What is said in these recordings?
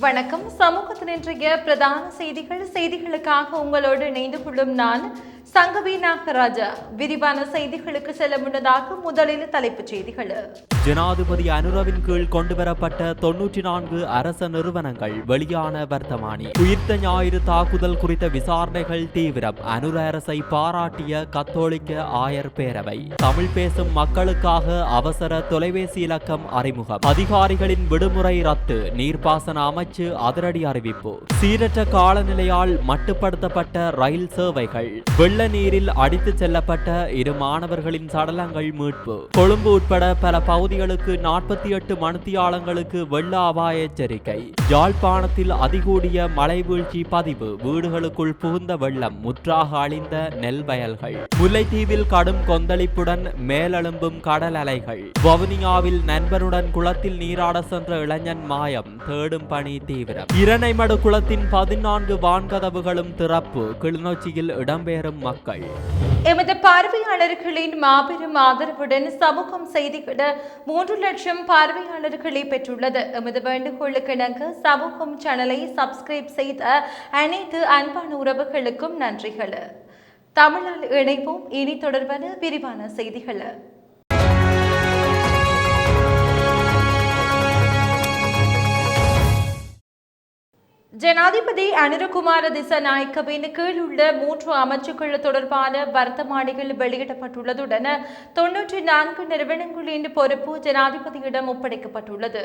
வணக்கம். சமூகத்தின் இன்றைய பிரதான செய்திகள் செய்திகளுக்காக உங்களோடு இணைந்து கொள்ளும் நான் சங்கவி நாகராஜா விரிவான செய்திகளுக்கு செல்ல முன்னதாக முதலில் தலைப்புச் செய்திகள். ஜனாதிபதி அனுரவின் கீழ் கொண்டுவரப்பட்ட தொன்னூற்றி நான்கு அரச நிறுவனங்கள் வெளியான வர்த்தமானி. உயிர்த்த ஞாயிறு தாக்குதல் குறித்த விசாரணைகள் தீவிரம். அனுர அரசை பாராட்டிய கத்தோலிக்க ஆயர் பேரவை. தமிழ் பேசும் மக்களுக்காக அவசர தொலைபேசி இலக்கம் அறிமுகம். அதிகாரிகளின் விடுமுறை ரத்து. நீர்ப்பாசன அமைச்சு அதிரடி அறிவிப்பு. சீரற்ற காலநிலையால் மட்டுப்படுத்தப்பட்ட ரயில் சேவைகள். வெள்ள நீரில் அடித்துச் செல்லப்பட்ட இரு மாணவர்களின் சடலங்கள் மீட்பு. கொழும்பு உட்பட பல பகுதிகளுக்கு நாற்பத்தி எட்டு மணித்தியாளங்களுக்கு வெள்ள அபாய எச்சரிக்கை. யாழ்ப்பாணத்தில் அதிகூடிய மழை வீழ்ச்சி பதிவு. வீடுகளுக்குள் புகுந்த வெள்ளம் முற்றாக அழிந்த நெல் வயல்கள். முல்லைத்தீவில் கடும் கொந்தளிப்புடன் மேலெழும்பும் கடல் அலைகள். வவுனியாவில் நண்பருடன் குளத்தில் நீராட சென்ற இளைஞன் மாயம். தேடும் பணி தீவிரம். இரணைமடு குளத்தின் பதினான்கு வான்கதவுகளும் திறப்பு. கிளிநொச்சியில் இடம்பெறும் மக்கள். எமது பார்வையாளர்களின் மாபெரும் ஆதரவுடன் சமூகம் செய்திகள் மூன்று லட்சம் பார்வையாளர்களை பெற்றுள்ளது. எமது வேண்டுகோளுக்கு இணங்க சமூகம் சேனலை சப்ஸ்கிரைப் செய்த அனைத்து அன்பான உறவுகளுக்கும் நன்றிகள். தமிழால் இணைப்போம் இனி தொடர்பான விரிவான செய்திகள். ஜனாதிபதி அனுரகுமார திசநாயக்கவின் கீழ் உள்ள மூன்று அமைச்சுக்கள் தொடர்பான வர்த்தமானிகள் வெளியிடப்பட்டுள்ளதுடன் தொன்னூற்றி நான்கு நிறுவனங்களின் பொறுப்பு ஜனாதிபதியிடம் ஒப்படைக்கப்பட்டுள்ளது.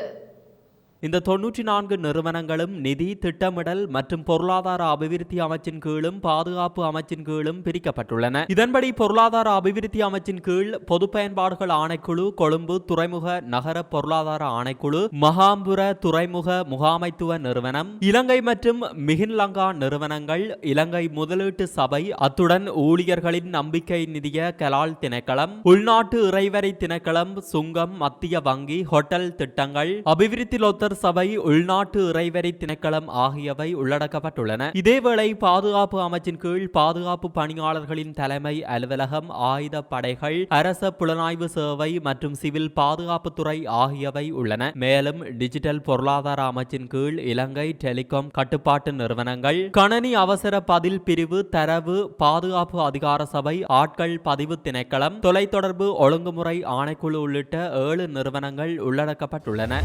இந்த தொன்னூற்றி நான்கு நிறுவனங்களும் நிதி திட்டமிடல் மற்றும் பொருளாதார அபிவிருத்தி அமைச்சின் கீழும் பாதுகாப்பு அமைச்சின் கீழும் பிரிக்கப்பட்டுள்ளன. இதன்படி பொருளாதார அபிவிருத்தி அமைச்சின் கீழ் பொது பயன்பாடுகள் ஆணைக்குழு கொழும்பு துறைமுக நகர பொருளாதார ஆணைக்குழு மகாம்புர துறைமுக முகாமைத்துவ நிறுவனம் இலங்கை மற்றும் மிகின்லங்கா நிறுவனங்கள் இலங்கை முதலீட்டு சபை அத்துடன் ஊழியர்களின் நம்பிக்கை நிதிய கலால் திணைக்களம் உள்நாட்டு இறைவரை திணைக்களம் சுங்கம் மத்திய வங்கி ஹோட்டல் திட்டங்கள் அபிவிருத்தி லொத்தர் சபை உள்நாட்டு இறைவரி திணைக்களம் ஆகியவை உள்ளடக்கப்பட்டுள்ளன. இதேவேளை பாதுகாப்பு அமைச்சின் கீழ் பாதுகாப்பு பணியாளர்களின் தலைமை அலுவலகம் ஆயுத படைகள் அரச புலனாய்வு சேவை மற்றும் சிவில் பாதுகாப்புத்துறை ஆகியவை உள்ளன. மேலும் டிஜிட்டல் பொருளாதார அமைச்சின் கீழ் இலங்கை டெலிகாம் கட்டுப்பாட்டு நிறுவனங்கள் கணனி அவசர பதில் பிரிவு தரவு பாதுகாப்பு அதிகார சபை ஆட்கள் பதிவு திணைக்களம் தொலைத்தொடர்பு ஒழுங்குமுறை ஆணைக்குழு உள்ளிட்ட ஏழு நிறுவனங்கள் உள்ளடக்கப்பட்டுள்ளன.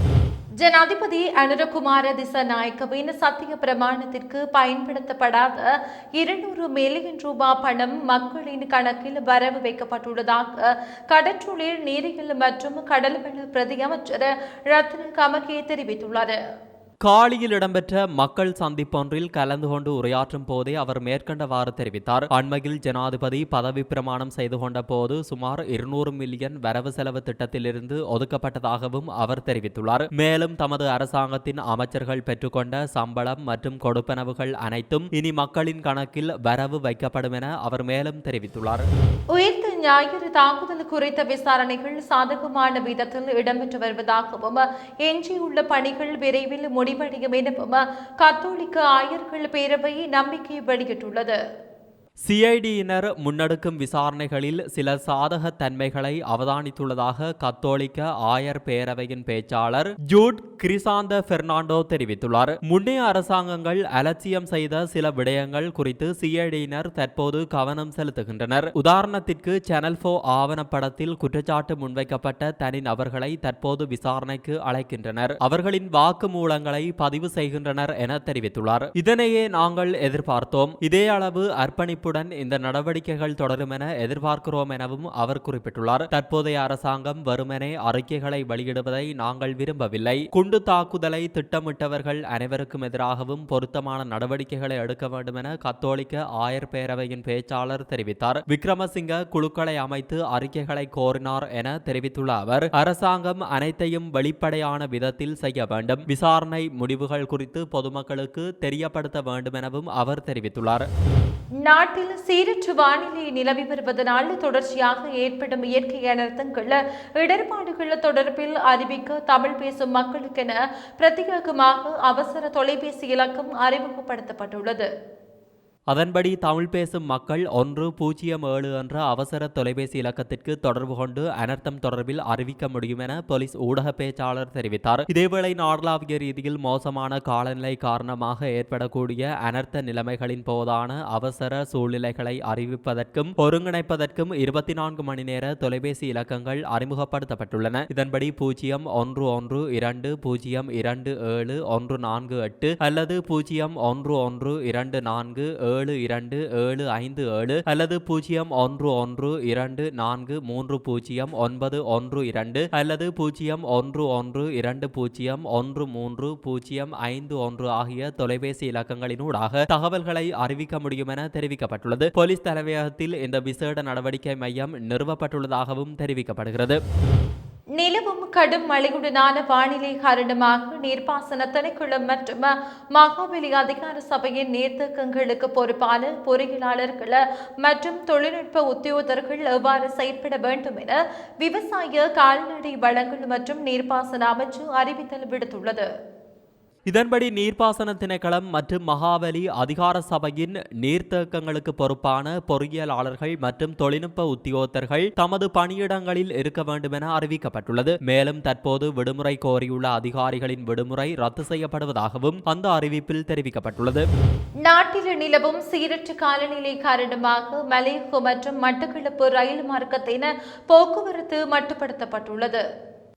ஜனாதிபதி அனுரகுமார திசநாயக்கவின் சத்திய பிரமாணத்திற்கு பயன்படுத்தப்படாத இருநூறு மில்லியன் ரூபாய் பணம் மக்களின் கணக்கில் வரவு வைக்கப்பட்டுள்ளதாக கடற்றொழில் நீரியல் மற்றும் கடல்வள பிரதி அமைச்சர் ரத்ன கமகே தெரிவித்துள்ளார். காலியில் இடம்பெற்ற மக்கள் சந்திப்பொன்றில் கலந்து கொண்டு உரையாற்றும் போதே அவர் மேற்கண்டவாறு தெரிவித்தார். அண்மையில் ஜனாதிபதி பதவி பிரமாணம் செய்து கொண்ட போது சுமார் இருநூறு மில்லியன் வரவு செலவு திட்டத்திலிருந்து ஒதுக்கப்பட்டதாகவும் அவர் தெரிவித்துள்ளார். மேலும் தமது அரசாங்கத்தின் அமைச்சர்கள் பெற்றுக்கொண்ட சம்பளம் மற்றும் கொடுப்பனவுகள் அனைத்தும் இனி மக்களின் கணக்கில் வரவு வைக்கப்படும் என அவர் மேலும் தெரிவித்துள்ளார். உயிர்த்த ஞாயிறு தாக்குதல் குறித்த விசாரணைகள் சாதகமான விதத்தில் இடம்பெற்று வருவதாகவும் எஞ்சியுள்ள பணிகள் விரைவில் முடிவடையும் எனவும் கத்தோலிக்க ஆயர்கள் பேரவை நம்பிக்கை வெளியிட்டுள்ளது. சிஐடியினர் முன்னெடுக்கும் விசாரணைகளில் சில சாதக தன்மைகளை அவதானித்துள்ளதாக கத்தோலிக்க ஆயர் பேரவையின் பேச்சாளர் ஜூட் கிரிசாந்த பெர்னாண்டோ தெரிவித்துள்ளார். முன்னைய அரசாங்கங்கள் அலட்சியம் செய்த சில விடயங்கள் குறித்து சிஐடியினர் தற்போது கவனம் செலுத்துகின்றனர். உதாரணத்திற்கு சேனல் போ ஆவணப்படத்தில் குற்றச்சாட்டு முன்வைக்கப்பட்ட தனி நபர்களை தற்போது விசாரணைக்கு அழைக்கின்றனர். அவர்களின் வாக்குமூலங்களை பதிவு செய்கின்றனர் என தெரிவித்துள்ளார். இதனையே நாங்கள் எதிர்பார்த்தோம். இதே அளவு அர்ப்பணிப்பு பொறுப்புடன் இந்த நடவடிக்கைகள் தொடரும் என எதிர்பார்க்கிறோம் எனவும் அவர் குறிப்பிட்டுள்ளார். தற்போதைய அரசாங்கம் வெறுமனே அறிக்கைகளை வெளியிடுவதை நாங்கள் விரும்பவில்லை. குண்டு தாக்குதலை திட்டமிட்டவர்கள் அனைவருக்கும் எதிராகவும் பொருத்தமான நடவடிக்கைகளை எடுக்க வேண்டும் என கத்தோலிக்க ஆயர் பேரவையின் பேச்சாளர் தெரிவித்தார். விக்ரமசிங்க குழுக்களை அமைத்து அறிக்கைகளை கோரினார் என தெரிவித்துள்ள அவர் அரசாங்கம் அனைத்தையும் வெளிப்படையான விதத்தில் செய்ய வேண்டும். விசாரணை முடிவுகள் குறித்து பொதுமக்களுக்கு தெரியப்படுத்த வேண்டும் எனவும் அவர் தெரிவித்துள்ளார். நாட்டில் சீரற்ற வானிலை நிலவி வருவதனால் தொடர்ச்சியாக ஏற்படும் இயற்கை அனர்த்தங்கள் இடர்பாடுகள் தொடர்பில் அறிவிக்க தமிழ் பேசும் மக்களுக்கென பிரத்யேகமாக அவசர தொலைபேசி இலக்கம் அறிமுகப்படுத்தப்பட்டுள்ளது. அதன்படி தமிழ் பேசும் மக்கள் ஒன்று பூஜ்ஜியம் ஏழு என்ற அவசர தொலைபேசி இலக்கத்திற்கு தொடர்பு கொண்டு அனர்த்தம் தொடர்பில் அறிவிக்க முடியும் என போலீஸ் ஊடக பேச்சாளர் தெரிவித்தார். இதேவேளை நாடளாவிய ரீதியில் மோசமான காலநிலை காரணமாக ஏற்படக்கூடிய அனர்த்த நிலைமைகளின் போதான அவசர சூழ்நிலைகளை அறிவிப்பதற்கும் ஒருங்கிணைப்பதற்கும் இருபத்தி நான்கு மணி நேர தொலைபேசி இலக்கங்கள் அறிமுகப்படுத்தப்பட்டுள்ளன. இதன்படி பூஜ்ஜியம் ஒன்று ஒன்று இரண்டு பூஜ்ஜியம் இரண்டு ஏழு ஒன்று நான்கு எட்டு அல்லது பூஜ்ஜியம் ஒன்று ஒன்று இரண்டு நான்கு ஏழு இரண்டு ஏழு ஐந்து ஏழு அல்லது பூஜ்ஜியம் ஒன்று ஒன்று இரண்டு நான்கு மூன்று பூஜ்ஜியம் ஒன்பது ஒன்று இரண்டு அல்லது பூஜ்ஜியம் ஒன்று ஒன்று இரண்டு பூஜ்ஜியம் ஒன்று மூன்று பூஜ்ஜியம் ஐந்து ஒன்று ஆகிய தொலைபேசி இலக்கங்களினூடாக தகவல்களை அறிவிக்க முடியும் என தெரிவிக்கப்பட்டுள்ளது. போலீஸ் தலைமையகத்தில் இந்த விசேட நடவடிக்கை மையம் நிறுவப்பட்டுள்ளதாகவும் தெரிவிக்கப்படுகிறது. நிலவும் கடும் மழையுடனான வானிலை காரணமாக நீர்ப்பாசன திணைக்குளம் மற்றும் மகாபலி அதிகார சபையின் நீர்த்தேக்கங்களுக்கு பொறுப்பான பொறியியலாளர்கள் மற்றும் தொழில்நுட்ப உத்தியோகர்கள் எவ்வாறு செயற்பட வேண்டும் என விவசாய கால்நடை வளங்கள் மற்றும் நீர்ப்பாசன அமைச்சு அறிவித்தல் விடுத்துள்ளது. இதன்படி நீர்ப்பாசன திணைக்களம் மற்றும் மகாவலி அதிகார சபையின் நீர்த்தேக்கங்களுக்கு பொறுப்பான பொறியியலாளர்கள் மற்றும் தொழில்நுட்ப உத்தியோகத்தர்கள் தமது பணியிடங்களில் இருக்க வேண்டும் என அறிவிக்கப்பட்டுள்ளது. மேலும் தற்போது விடுமுறை கோரியுள்ள அதிகாரிகளின் விடுமுறை ரத்து செய்யப்படுவதாகவும் அந்த அறிவிப்பில் தெரிவிக்கப்பட்டுள்ளது. நாட்டில் நிலவும் சீரற்ற காலநிலை காரணமாக மலேகு மற்றும் மட்டக்களப்பு ரயில் மார்க்கத்தின போக்குவரத்து மட்டுப்படுத்தப்பட்டுள்ளது.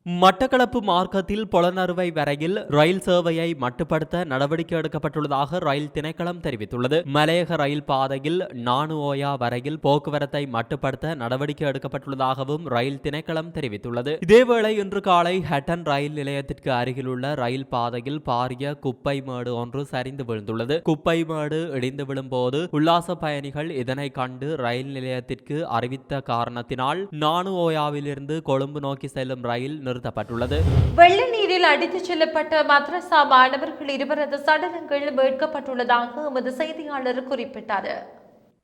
மட்டக்களப்பு மார்க்கத்தில் புலனறுவை வரையில் ரயில் சேவையை மட்டுப்படுத்த நடவடிக்கை எடுக்கப்பட்டுள்ளதாக ரயில் திணைக்களம் தெரிவித்துள்ளது. மலையக ரயில் பாதையில் நானு ஓயா வரையில் போக்குவரத்தை மட்டுப்படுத்த நடவடிக்கை எடுக்கப்பட்டுள்ளதாகவும் ரயில் திணைக்களம் தெரிவித்துள்ளது. இதேவேளை இன்று காலை ஹட்டன் ரயில் நிலையத்திற்கு அருகிலுள்ள ரயில் பாதையில் பாரிய குப்பை மேடு ஒன்று சரிந்து விழுந்துள்ளது. குப்பை மேடு இடிந்து விழும்போது உல்லாச பயணிகள் இதனை கண்டு ரயில் நிலையத்திற்கு அறிவித்த காரணத்தினால் நானு ஓயாவிலிருந்து கொழும்பு நோக்கி செல்லும் ரயில் நிறுத்தப்பட்டுள்ளது வெள்ள நீரில் அடித்துச் செல்லப்பட்ட மதரசா மாணவர்கள் இருவரது சடலங்கள் மீட்கப்பட்டுள்ளதாக எமது செய்தியாளர் குறிப்பிட்டார்.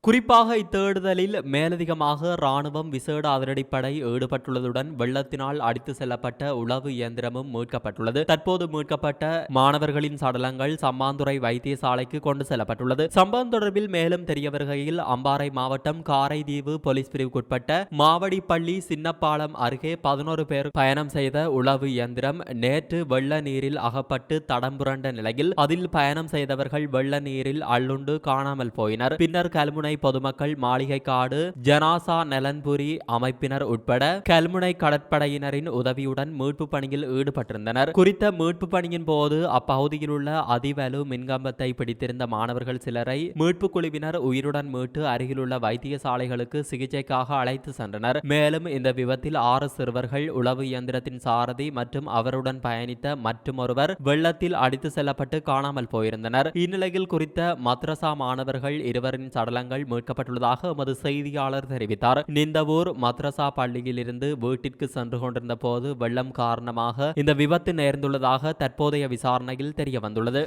குறிப்பாக இத்தேடுதலில் மேலதிகமாக ராணுவம் விசேட அதிரடிப்படை ஈடுபட்டுள்ளதுடன் வெள்ளத்தினால் அடித்து செல்லப்பட்ட உளவு இயந்திரமும் மீட்கப்பட்டுள்ளது. தற்போது மீட்கப்பட்ட மாணவர்களின் சடலங்கள் சம்மாந்துறை வைத்தியசாலைக்கு கொண்டு செல்லப்பட்டுள்ளது. சம்பவம் தொடர்பில் மேலும் தெரிய வருகையில் அம்பாறை மாவட்டம் காரைதீவு போலீஸ் பிரிவுக்குட்பட்ட மாவடிப்பள்ளி சின்னப்பாலம் அருகே பதினோரு பேர் பயணம் செய்த உளவு இயந்திரம் நேற்று வெள்ள நீரில் அகப்பட்டு தடம் புரண்ட நிலையில் அதில் பயணம் செய்தவர்கள் வெள்ள நீரில் அள்ளுண்டு காணாமல் போயினர். பின்னர் கல்முனை பொதுமக்கள் மாளிகை காடு ஜனாசா நலன்புரி அமைப்பினர் உட்பட கல்முனை கடற்படையினரின் உதவியுடன் மீட்பு பணியில் ஈடுபட்டிருந்தனர். குறித்த மீட்பு பணியின் போது அப்பகுதியில் உள்ள அதிவலு மின்கம்பத்தை பிடித்திருந்த மாணவர்கள் சிலரை மீட்பு குழுவினர் உயிருடன் மீட்டு அருகிலுள்ள வைத்தியசாலைகளுக்கு சிகிச்சைக்காக அழைத்து சென்றனர். மேலும் இந்த விபத்தில் ஆறு சிறுவர்கள் உளவு இயந்திரத்தின் சாரதி மற்றும் அவருடன் பயணித்த மற்றுமொருவர் வெள்ளத்தில் அடித்து செல்லப்பட்டு காணாமல் போயிருந்தனர். இந்நிலையில் குறித்த மத்ரசா மாணவர்கள் இருவரின் சடலங்கள் மீட்கப்பட்டுள்ளதாக எமது செய்தியாளர் தெரிவித்தார். நிந்தவூர் மத்ரசா பள்ளியில் இருந்து வீட்டிற்கு சென்று கொண்டிருந்த போது வெள்ளம் காரணமாக இந்த விபத்து நேர்ந்துள்ளதாக தற்போதைய விசாரணையில் தெரிய வந்துள்ளது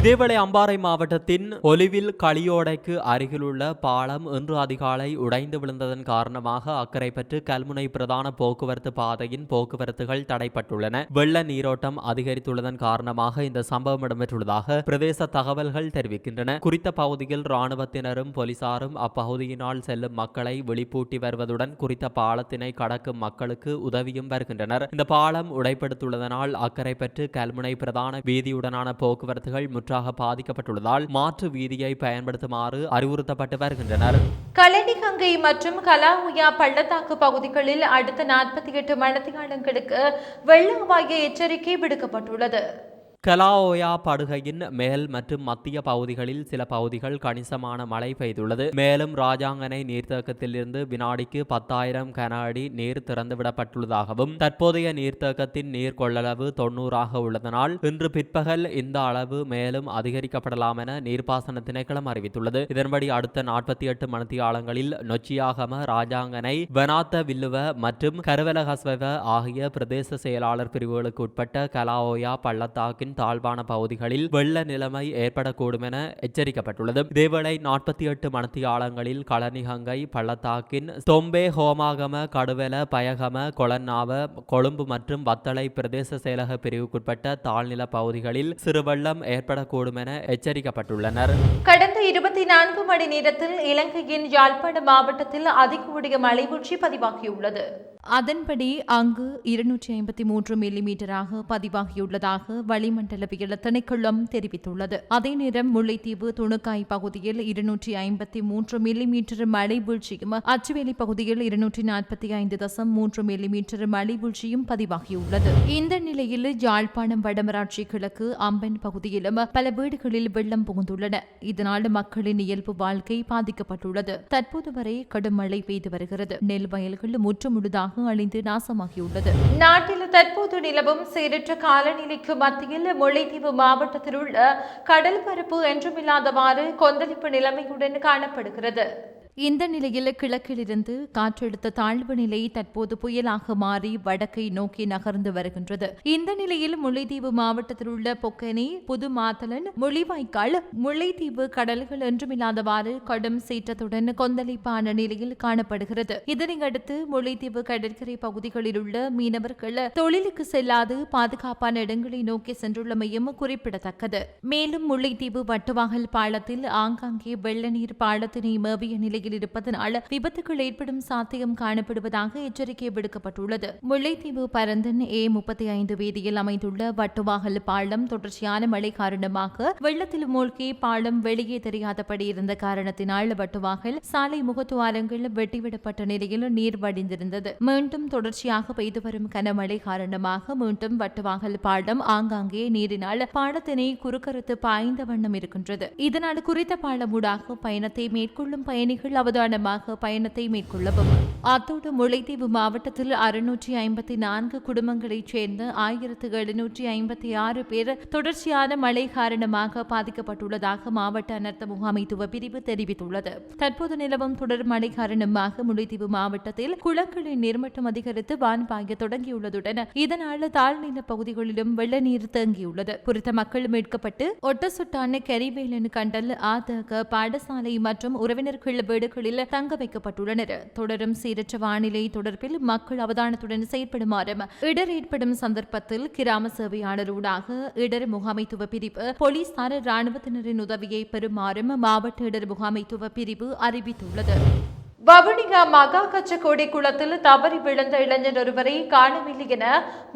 இதேவேளை அம்பாறை மாவட்டத்தின் ஒலிவில் களியோடைக்கு அருகிலுள்ள பாலம் இன்று அதிகாலை உடைந்து விழுந்ததன் காரணமாக அக்கறை அக்கரைப்பற்று கல்முனை பிரதான போக்குவரத்து பாதையின் போக்குவரத்துகள் தடைப்பட்டுள்ளன. வெள்ள நீரோட்டம் அதிகரித்துள்ளதன் காரணமாக இந்த சம்பவம் இடம்பெற்றுள்ளதாக பிரதேச தகவல்கள் தெரிவிக்கின்றன. குறித்த பகுதியில் ராணுவத்தினரும் போலீசார் போலீசாரும் அப்பகுதியினால் செல்லும் மக்களை வெளிப்பூட்டி வருவதுடன் குறித்த பாலத்தினை கடக்கும் மக்களுக்கு உதவியும் வருகின்றனர். இந்த பாலம் உடைப்படுத்துள்ளதனால் அக்கறை பெற்று கல்முனை பிரதான வீதியுடனான போக்குவரத்துகள் முற்றாக பாதிக்கப்பட்டுள்ளதால் மாற்று வீதியை பயன்படுத்துமாறு அறிவுறுத்தப்பட்டு வருகின்றனர். கலனிகங்கை மற்றும் கலாமுயா பள்ளத்தாக்கு பகுதிகளில் அடுத்த நாற்பத்தி எட்டு மணித்தியாலங்களுக்கு வெள்ள அபாய எச்சரிக்கை விடுக்கப்பட்டுள்ளது. கலாஓயா படுகையின் மேல் மற்றும் மத்திய பகுதிகளில் சில பகுதிகள் கணிசமான மழை பெய்துள்ளது. மேலும் ராஜாங்கனை நீர்த்தேக்கத்திலிருந்து வினாடிக்கு பத்தாயிரம் கன அடி நீர் திறந்துவிடப்பட்டுள்ளதாகவும் தற்போதைய நீர்த்தேக்கத்தின் நீர் கொள்ளளவு தொண்ணூறாக உள்ளதனால் இன்று பிற்பகல் இந்த அளவு மேலும் அதிகரிக்கப்படலாம் என நீர்ப்பாசன திணைக்களம் அறிவித்துள்ளது. இதன்படி அடுத்த நாற்பத்தி எட்டு மணித்தியாலங்களில் நொச்சியாகம ராஜாங்கனை வனாத்த வில்லுவ மற்றும் கருவலகஸ்வவ ஆகிய பிரதேச செயலாளர் பிரிவுகளுக்கு உட்பட்ட கலாஓயா பள்ளத்தாக்கின் தாழ்வான பகுதிகளில் வெள்ள நிலைமை ஏற்படக்கூடும் என எச்சரிக்கப்பட்டுள்ளது. இதேவேளை நாற்பத்தி எட்டு மணத்தியாளங்களில் களனிகங்கை பள்ளத்தாக்கின் தொம்பே ஹோமாகம கடுவெல பயகம கொளன்னாவ கொழும்பு மற்றும் வத்தளை பிரதேச செயலக பிரிவுக்குட்பட்ட தாழ்நில பகுதிகளில் சிறுவெள்ளம் ஏற்படக்கூடும் என எச்சரிக்கப்பட்டுள்ளனர். கடந்த இருபத்தி நான்கு மணி நேரத்தில் இலங்கையின் யாழ்ப்பாண மாவட்டத்தில் அதிகூடிய மழைவீழ்ச்சி பதிவாகியுள்ளது. அதன்படி அங்கு இருநூற்றி ஐம்பத்தி மூன்று மில்லிமீட்டராக பதிவாகியுள்ளதாக வளிமண்டலவியல் திணைக்களம் தெரிவித்துள்ளது. அதே நேரம் முல்லைத்தீவு துணுக்காய் பகுதியில் இருநூற்றி ஐம்பத்தி மூன்று மில்லிமீட்டர் மழை வீழ்ச்சியும் அச்சுவேலி பகுதியில் இருநூற்றி நாற்பத்தி ஐந்து தசம் மூன்று மில்லிமீட்டர் மழை வீழ்ச்சியும் பதிவாகியுள்ளது. இந்த நிலையில் யாழ்ப்பாணம் வடமராட்சி கிழக்கு அம்பன் பகுதியிலும் பல வீடுகளில் வெள்ளம் புகுந்துள்ளன. இதனால் மக்களின் இயல்பு வாழ்க்கை பாதிக்கப்பட்டுள்ளது. தற்போது வரை கடும் மழை பெய்து வருகிறது. நெல் வயல்கள் முற்றுமுழுதாக அழிந்து நாசமாகியுள்ளது. நாட்டில் தற்போது நிலவும் சீரற்ற காலநிலைக்கு மத்தியில் முல்லைத்தீவு மாவட்டத்தில் உள்ள கடல் பரப்பு என்றுமில்லாதவாறு கொந்தளிப்பு நிலைமையுடன் காணப்படுகிறது. இந்த நிலையில் கிழக்கிலிருந்து காற்றழுத்த தாழ்வு நிலை தற்போது புயலாக மாறி வடக்கை நோக்கி நகர்ந்து வருகின்றது. இந்த நிலையில் முல்லைத்தீவு மாவட்டத்தில் உள்ள பொக்கனி புது மாத்தலன் முள்ளிவாய்க்கால் முல்லைத்தீவு கடல்கள் என்றுமில்லாதவாறு கடும் சீற்றத்துடன் கொந்தளிப்பான நிலையில் காணப்படுகிறது. இதனையடுத்து முல்லைத்தீவு கடற்கரை பகுதிகளில் உள்ள மீனவர்கள் தொழிலுக்கு செல்லாது பாதுகாப்பான இடங்களை நோக்கி சென்றுள்ளமையும் குறிப்பிடத்தக்கது. மேலும் முல்லைத்தீவு வட்டுவாகல் பாலத்தில் ஆங்காங்கே வெள்ள நீர் பாலத்தினை மேவிய நிலையில் இருப்பதனால் விபத்துகள் ஏற்படும் சாத்தியம் காணப்படுவதாக எச்சரிக்கை விடுக்கப்பட்டுள்ளது. முல்லைத்தீவு பரந்தன் ஏ முப்பத்தி ஐந்து வீதியில் அமைந்துள்ள வட்டுவாகல் பாலம் தொடர்ச்சியான மழை காரணமாக வெள்ளத்தில் மூழ்கி பாலம் வெளியே தெரியாதபடி இருந்த காரணத்தினால் வட்டுவாகல் சாலை முகத்துவாரங்கள் வெட்டிவிடப்பட்ட நிலையில் நீர் வடிந்திருந்தது. மீண்டும் தொடர்ச்சியாக பெய்து வரும் கனமழை காரணமாக மீண்டும் வட்டுவாகல் பாலம் ஆங்காங்கே நீரினால் பாலத்தினை குறுக்கறுத்து பாய்ந்த வண்ணம் இருக்கின்றது. இதனால் குறித்த பாலமூடாக பயணத்தை மேற்கொள்ளும் பயணிகள் அவதானமாக பயணத்தை மேற்கொள்ளவும். அத்தோடு முல்லைத்தீவு மாவட்டத்தில் அறுநூற்றி ஐம்பத்தி நான்கு குடும்பங்களைச் சேர்ந்த ஆயிரத்து எழுநூற்றி ஐம்பத்தி ஆறு பேர் தொடர்ச்சியான மழை காரணமாக பாதிக்கப்பட்டுள்ளதாக மாவட்ட அனர்த்த முகாமைத்துவ பிரிவு தெரிவித்துள்ளது. தற்போது நிலவும் தொடர் மழை காரணமாக முல்லைத்தீவு மாவட்டத்தில் குளங்களின் நீர்மட்டம் அதிகரித்து வான் பாய தொடங்கியுள்ளதுடன் இதனால் தாழ்நில பகுதிகளிலும் வெள்ள நீர் தேங்கியுள்ளது. குறித்த மக்கள் மீட்கப்பட்டு ஒட்டசுட்டான கரிவேலன் கண்டல் ஆதக பாடசாலை மற்றும் உறவினர்கள் வீடுகளில் தங்க வைக்கப்பட்டுள்ளனர் தொடரும் சீரற்ற வானிலை தொடர்பில் மக்கள் அவதானத்துடன் செயற்படுமாறும் இடர் ஏற்படும் சந்தர்ப்பத்தில் கிராம சேவையாளரூடாக இடர் முகாமைத்துவ பிரிவு போலீசார் ராணுவத்தினரின் உதவியை பெறுமாறும் மாவட்ட இடர் முகாமைத்துவ பிரிவு அறிவித்துள்ளது. வவுனியா மகா கச்சக்கோடி குளத்தில் தவறி விழுந்த இளைஞர் ஒருவரை காணவில்லை என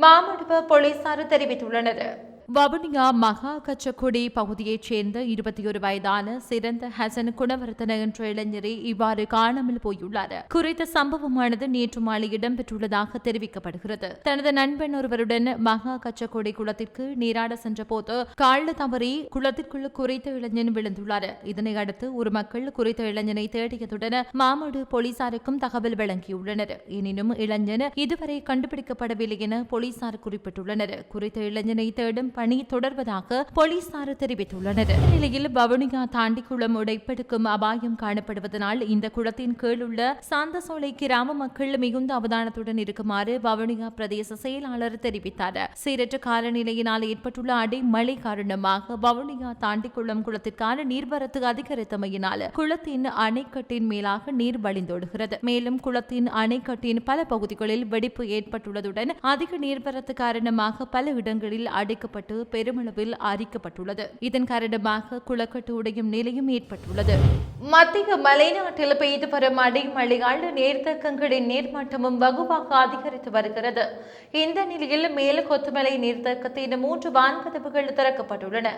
மாமடுவ போலீசார் தெரிவித்துள்ளனர். வவுனியா மகா கச்சக்குடி பகுதியைச் சேர்ந்த இருபத்தி ஒரு வயதான சிறந்த ஹசன் குணவர்த்தன என்ற இளைஞரை இவ்வாறு காணாமல் போயுள்ளார். குறித்த சம்பவமானது நேற்று மாலை இடம்பெற்றுள்ளதாக தெரிவிக்கப்படுகிறது. தனது நண்பன் ஒருவருடன் மகா கச்சக்குடி குளத்திற்கு நீராட சென்றபோது கால தவறி குளத்திற்குள் குறித்த இளைஞன் விழுந்துள்ளார். இதனை அடுத்து ஒரு மக்கள் குறித்த இளைஞனை தேடியதுடன் மாமடு போலீசாருக்கும் தகவல் வழங்கியுள்ளனர். எனினும் இளைஞன் இதுவரை கண்டுபிடிக்கப்படவில்லை என போலீசார் குறிப்பிட்டுள்ளனர். குறித்த இளைஞனை தேடும் பணி தொடர்வதாக போலீசார் தெரிவித்துள்ளனர். நிலையில் வவுனியா தாண்டி குளம் உடைப்பெடுக்கும் அபாயம் காணப்படுவதனால் இந்த குளத்தின் கீழ் உள்ள சாந்தசோலை கிராம மக்கள் மிகுந்த அவதானத்துடன் இருக்குமாறு வவுனியா பிரதேச செயலாளர் தெரிவித்தார். சீரற்ற காலநிலையினால் ஏற்பட்டுள்ள அடைமழை காரணமாக வவுனியா தாண்டிக்குளம் குளத்திற்கான நீர்வரத்து அதிகரித்தமையினால் குளத்தின் அணைக்கட்டின் மேலாக நீர் வழிந்தோடுகிறது. மேலும் குளத்தின் அணைக்கட்டின் பல பகுதிகளில் வெடிப்பு ஏற்பட்டுள்ளதுடன் அதிக நீர்வரத்து காரணமாக பல இடங்களில் அடைக்கப்பட்டு பெருமளவில் அரிக்கப்பட்டுள்ளது இதன் காரணமாக குளக்கட்டு உடையும் நிலையும் ஏற்பட்டுள்ளது. மத்திய மலைநாட்டில் பெய்து வரும் அடிமழையால் நீர்த்தேக்கங்களின் நீர்மட்டமும் வகுவாக அதிகரித்து வருகிறது. இந்த நிலையில் மேல் கொத்துமலை நீர்த்தேக்கத்தின் மூன்று வான்கதவுகள் திறக்கப்பட்டுள்ளன.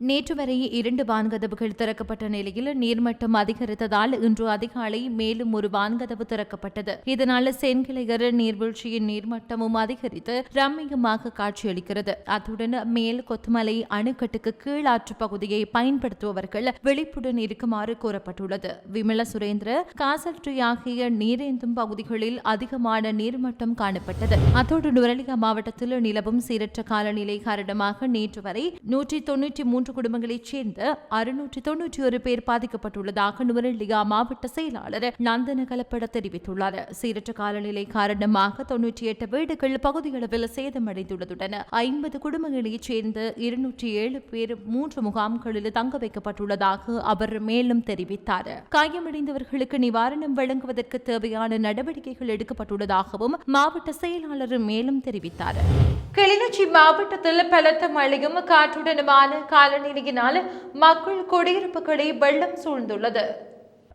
நேற்று வரை இரண்டு வான்கதவுகள் திறக்கப்பட்ட நிலையில் நீர்மட்டம் அதிகரித்ததால் இன்று அதிகாலை மேலும் ஒரு வான்கதவு திறக்கப்பட்டது. இதனால் சென்கிளையர் நீர்வீழ்ச்சியின் நீர்மட்டமும் அதிகரித்து ரம்மியமாக காட்சியளிக்கிறது. அத்துடன் மேல் கொத்துமலை அணைக்கட்டுக்கு கீழாற்று பகுதியை பயன்படுத்துபவர்கள் விழிப்புடன் இருக்குமாறு கூறப்பட்டுள்ளது. விமல சுரேந்திர காசல்ட்ரி ஆகிய நீரேந்தும் பகுதிகளில் அதிகமான நீர்மட்டம் காணப்பட்டது. அத்தோடு நுரலியா மாவட்டத்தில் நிலவும் சீரற்ற காலநிலை காரணமாக நேற்று வரை நூற்றி தொன்னூற்றி மூன்று மூன்று குடும்பங்களைச் சேர்ந்த அறுநூற்றி தொன்னூற்றி ஒரு பேர் பாதிக்கப்பட்டுள்ளதாக நுவரெலியா மாவட்ட செயலாளர் நந்தன கலப்பட தெரிவித்துள்ளார். சீரற்ற காலநிலை காரணமாக தொன்னூற்றி எட்டு வீடுகள் பகுதியளவில் சேதமடைந்துள்ளதுடன் ஐம்பது குடும்பங்களைச் சேர்ந்த இருநூற்றி ஏழு பேர் மூன்று முகாம்களில் தங்க வைக்கப்பட்டுள்ளதாக அவர் மேலும் தெரிவித்தார். காயமடைந்தவர்களுக்கு நிவாரணம் வழங்குவதற்கு தேவையான நடவடிக்கைகள் எடுக்கப்பட்டுள்ளதாகவும் மாவட்ட செயலாளர் மேலும் தெரிவித்தார். கிளிநொச்சி மாவட்டத்தில் பலத்த மழையும் காற்றுடனுமான கால காலநிலையினால் மக்கள் குடியிருப்புகளை வெள்ளம் சூழ்ந்துள்ளது.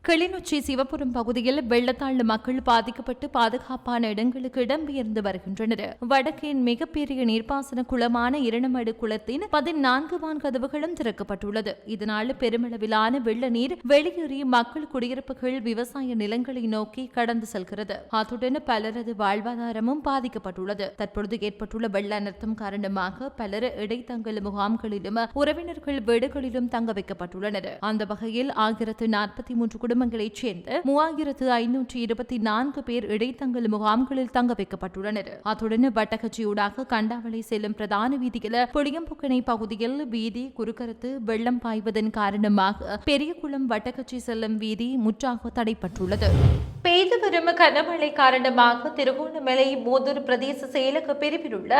கிளிநொச்சி சிவபுரம் பகுதியில் வெள்ளத்தாழ் மக்கள் பாதிக்கப்பட்டு பாதுகாப்பான இடங்களுக்கு இடம்பெயர்ந்து வருகின்றனர். வடக்கின் மிகப்பெரிய நீர்ப்பாசன குளமான இரணமடு குளத்தின் பதினான்கு வான் கதவுகளும் திறக்கப்பட்டுள்ளது. இதனால் பெருமளவிலான வெள்ள நீர் வெளியேறி மக்கள் குடியிருப்புகள் விவசாய நிலங்களை நோக்கி கடந்து செல்கிறது. அத்துடன் பலரது வாழ்வாதாரமும் பாதிக்கப்பட்டுள்ளது. தற்பொழுது ஏற்பட்டுள்ள வெள்ள அனர்த்தம் காரணமாக பலர் இடைத்தங்கல் முகாம்களிலும் உறவினர்கள் வீடுகளிலும் தங்க வைக்கப்பட்டுள்ளனர். அந்த வகையில் ஆயிரத்து நாற்பத்தி மூன்று குடும்பங்களைச் சேர்ந்த மூவாயிரத்து ஐநூற்றி இருபத்தி நான்கு பேர் இடைத்தங்கல் முகாம்களில் தங்க வைக்கப்பட்டுள்ளனர். அத்துடன் வட்டக்கச்சியூடாக கண்டாவளை செல்லும் பிரதான வீதியில் புளியம்புக்கணை பகுதியில் வீதி குறுக்கருத்து வெள்ளம் பாய்வதன் காரணமாக பெரியகுளம் வட்டகச்சி செல்லும் வீதி முற்றாக தடைப்பட்டுள்ளது பெய்து வரும் கனமழை காரணமாக திருகோணமலை மூதூர் பிரதேச செயலக பிரிவில் உள்ள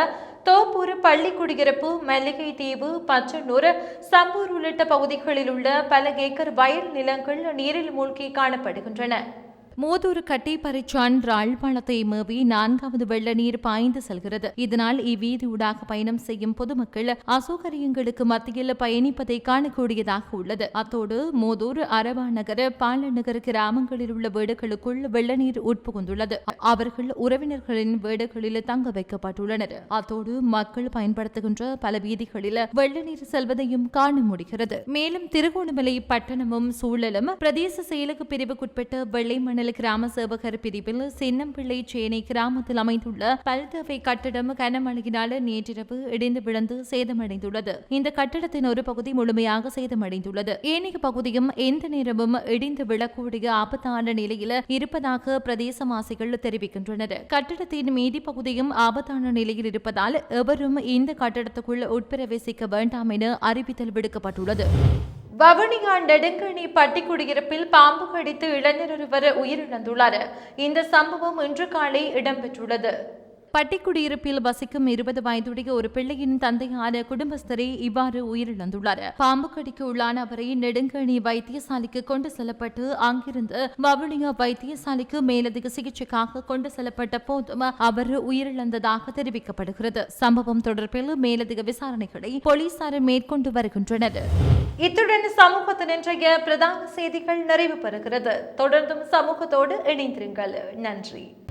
தோப்பூர் பள்ளி குடியிருப்பு மல்லிகை தீவு பச்சனூர் சம்பூர் உள்ளிட்ட பகுதிகளில் உள்ள பல ஏக்கர் வயல் நிலங்கள் நீரில் மூழ்கி காணப்படுகின்றன. மூதூர் கட்டி பறிச்சான் ராழ்பாளத்தை மேவி நான்காவது வெள்ள நீர் பாய்ந்து செல்கிறது. இதனால் இவ்வீதியூடாக பயணம் செய்யும் பொதுமக்கள் அசௌகரியங்களுக்கு மத்தியில் பயணிப்பதை காணக்கூடியதாக உள்ளது. அத்தோடு மூதூர் அரவா நகர பாலநகர் கிராமங்களில் உள்ள வீடுகளுக்குள் வெள்ள நீர் உட்புகுந்துள்ளது. அவர்கள் உறவினர்களின் வீடுகளில் தங்க வைக்கப்பட்டுள்ளனர். அத்தோடு மக்கள் பயன்படுத்துகின்ற பல வீதிகளில் வெள்ள நீர் செல்வதையும் காண முடிகிறது. மேலும் திருகோணமலை பட்டணமும் சூழலும் பிரதேச செயலக பிரிவுக்குட்பட்ட வெள்ளை மணல் கிராம சேவகர் பிரிவில் சின்னம்பிள்ளை சேனை கிராமத்தில் அமைந்துள்ள பல்தவை கட்டடம் கனமழையினால் நேற்றிரவு இடிந்து விழுந்து சேதமடைந்துள்ளது. இந்த கட்டடத்தின் ஒரு பகுதி முழுமையாக சேதமடைந்துள்ளது. ஏனைய பகுதியும் எந்த நேரமும் இடிந்து விழக்கூடிய ஆபத்தான நிலையில் இருப்பதாக பிரதேசவாசிகள் தெரிவிக்கின்றனர். கட்டடத்தின் மீதி பகுதியும் ஆபத்தான நிலையில் இருப்பதால் எவரும் இந்த கட்டடத்துக்குள் உட்பிரவேசிக்க வேண்டாம் என அறிவித்தல் விடுக்கப்பட்டுள்ளது. வவுனியா நெடுங்கணி பட்டிக்குடியிருப்பில் பாம்பு கடித்து இளைஞர் ஒருவர் உயிரிழந்துள்ளார். இந்த சம்பவம் இன்று காலை இடம்பெற்றுள்ளது. பட்டிக்குடியிருப்பில் வசிக்கும் இருபது வயதுடைய ஒரு பிள்ளையின் தந்தையான குடும்பஸ்தரே இவ்வாறு உயிரிழந்துள்ளார். பாம்பு கடிக்கு உள்ளான அவரை நெடுங்கணி வைத்தியசாலைக்கு கொண்டு செல்லப்பட்டு அங்கிருந்து வவுனியா வைத்தியசாலைக்கு மேலதிக சிகிச்சைக்காக கொண்டு செல்லப்பட்ட போதும் அவர் உயிரிழந்ததாக தெரிவிக்கப்படுகிறது. சம்பவம் தொடர்பில் மேலதிக விசாரணைகளை போலீசார் மேற்கொண்டு வருகின்றனர். இத்துடன் சமூகத்தின் இன்றைய பிரதான செய்திகள் நிறைவு பெறுகிறது. தொடர்ந்தும் சமூகத்தோடு இணைந்திருங்கள். நன்றி.